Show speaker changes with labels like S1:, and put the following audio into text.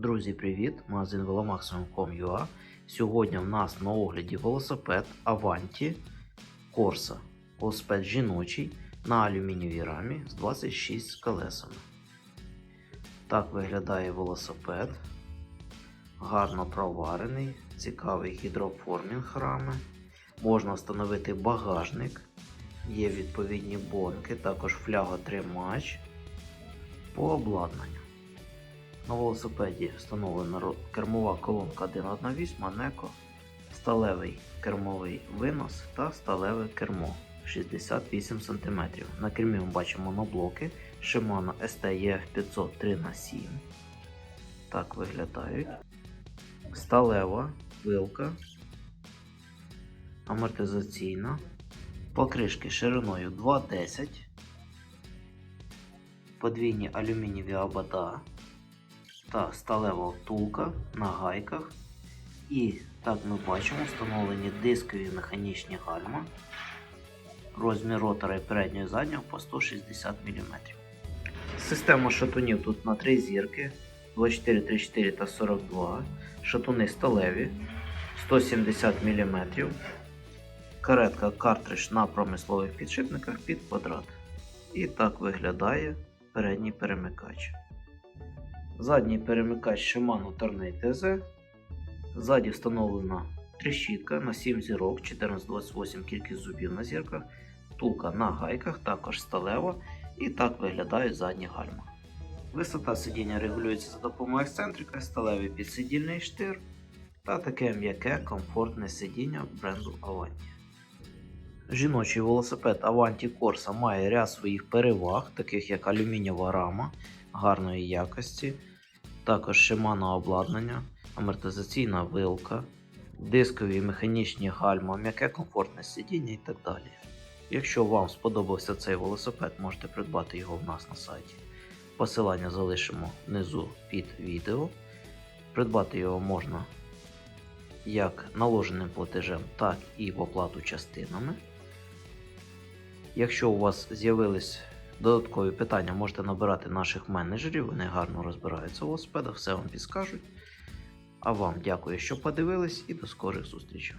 S1: Друзі, привіт! Магазин velomaximum.com.ua Сьогодні в нас на огляді велосипед Avanti Corsa. Велосипед жіночий на алюмінієвій рамі з 26 колесами. Так виглядає велосипед. Гарно проварений, цікавий гідроформінг рами. Можна встановити багажник. Є відповідні бонки, також фляготримач по обладнанню. На велосипеді встановлена кермова колонка 1.1.8 Манеко, сталевий кермовий винос та сталеве кермо 68 см. На кермі ми бачимо моноблоки Shimano STEF 503 х 7 Так виглядають. Сталева вилка амортизаційна. Покришки шириною 2,10. Подвійні алюмінієві обода та сталева втулка на гайках. І так ми бачимо встановлені дискові механічні гальма. Розмір ротора і переднього і заднього по 160 мм. Система шатунів тут на 3 зірки 24, 34 та 42. Шатуни сталеві 170 мм. Каретка картридж на промислових підшипниках під квадрат. І так виглядає передній перемикач. Задній перемикач Shimano Tourney TZ. Ззаді встановлена тріщітка на 7 зірок, 1428 кількість зубів на зірках, втулка на гайках, також сталева. І так виглядають задні гальма. Висота сидіння регулюється за допомогою ексцентрика, сталевий підсидільний штир та таке м'яке комфортне сидіння бренду Avanti. Жіночий велосипед Avanti Corsa має ряд своїх переваг, таких як алюмінієва рама гарної якості, також Shimano обладнання, амортизаційна вилка, дискові механічні гальма, м'яке комфортне сидіння і так далі. Якщо вам сподобався цей велосипед, можете придбати його в нас на сайті. Посилання залишимо внизу під відео. Придбати його можна як наложеним платежем, так і в оплату частинами. Якщо у вас з'явились додаткові питання, можете набирати наших менеджерів, вони гарно розбираються у велосипедах, все вам підскажуть. А вам дякую, що подивились, і до скорих зустрічей.